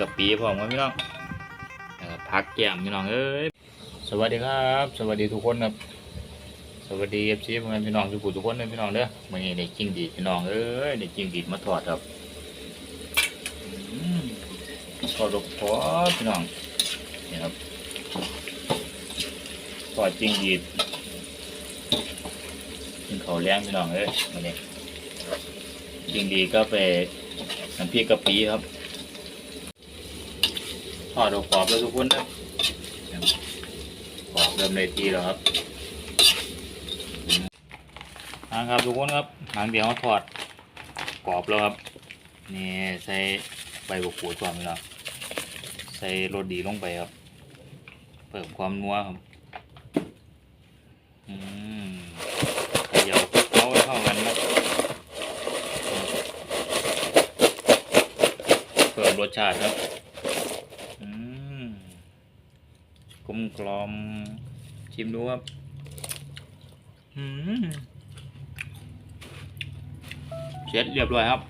กะปิพร้อมกันพี่น้องนะครับพักแก้มพี่น้องเอ้ยสวัสดีครับ สวัสดีทุกคนครับสวัสดีเอฟซีพ่อแม่พี่น้องทุกผู้ทุกคนเลยพี่น้องเด้อวันนี้ได้จิ้งดีพี่น้องเอ้ยได้จิ้งดีมาทอดครับอืมทอดลูกทอดพี่น้องนี่ครับทอดจิ้งดีกินเขาแรงพี่น้องเอ้ยวันนี้จิ้งดีก็ไปน้ำพริกกะปิครับ อดกรอบแล้วทุกคนนะกรอบเริ่มเลยทีแล้วครับนะครับทุกคนครับหลังเดียวเขาทอดกรอบแล้วครับนี่ใส่ใบบุกขูดก่อนพี่น้องใส่รสดีลงไปครับ เพิ่มความนัวครับอืมเขย่าคลุกเคล้าเข้ากันครับเพิ่มรสชาติครับอืม กลมกลอมชิมดูครับอืมเสร็จเรียบร้อยครับ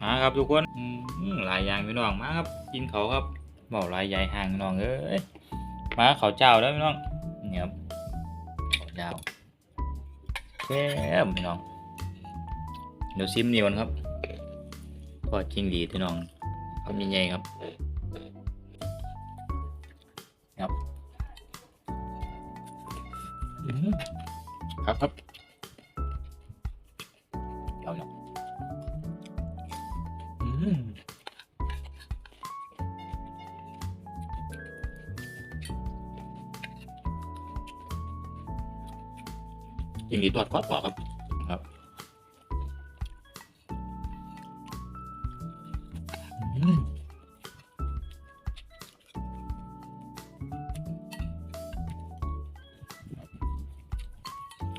มาครับทุกคนอืมหลายอย่างพี่น้องมาครับ กินเขาวครับบอกหลายใหญ่ห่างพี่น้องเอ้ยมาเขาวเจ้าแล้วพี่น้องเนี่ยครับเขาวเจ้าแซ่บพี่น้องเดี๋ยวซิมนี่ก่อนครับทอดจริงดีพี่น้องทำยังไงครับ ครับอืมครับครับเดี๋ยวเนาะอืมอย่างนี้ทอดกรอบๆครับครับ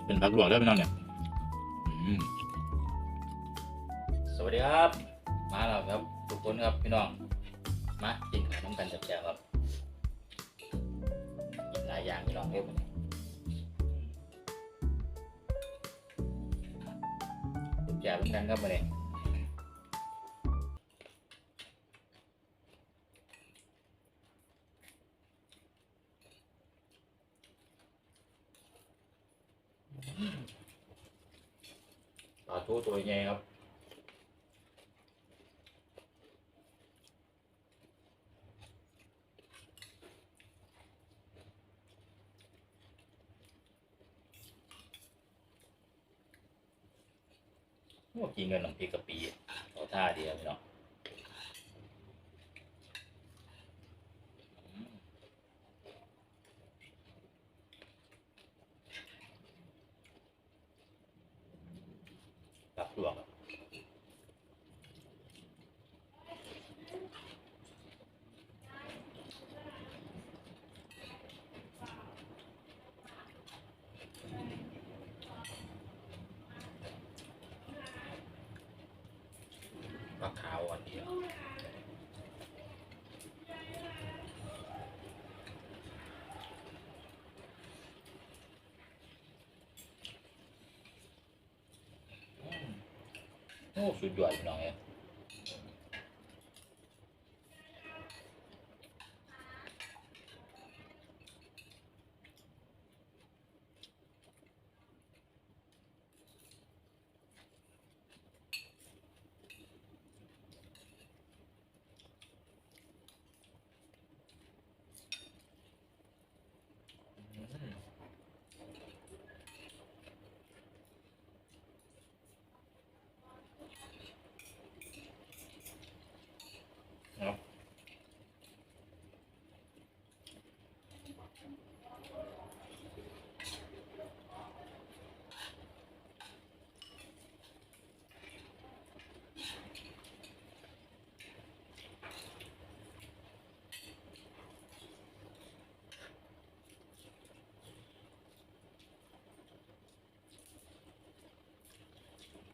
เป็นพักหลวงด้วยพี่น้องเนี่ยสวัสดีครับ มาแล้วครับ ทุกคนครับพี่น้อง มากินขนมกันแซ่บครับกินหลายอย่างพี่น้องเอ้ยวันนี้แซ่บเหมือนกันครับมาเนี้ ปลาทูตัวใหญ่ครับโอ้กินกันหน้ำพริกะปิเอาท่าเดียวพี่น้องอืมตับหลวงครับ ปลาวอันเดียวโอ้สุดยอดพี่น้องเอ้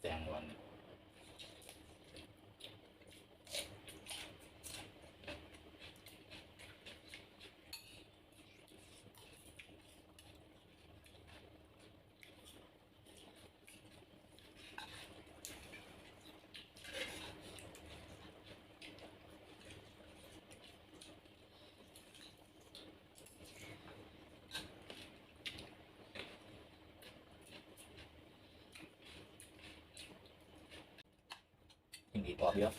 แจง ดีกว่าเยอะ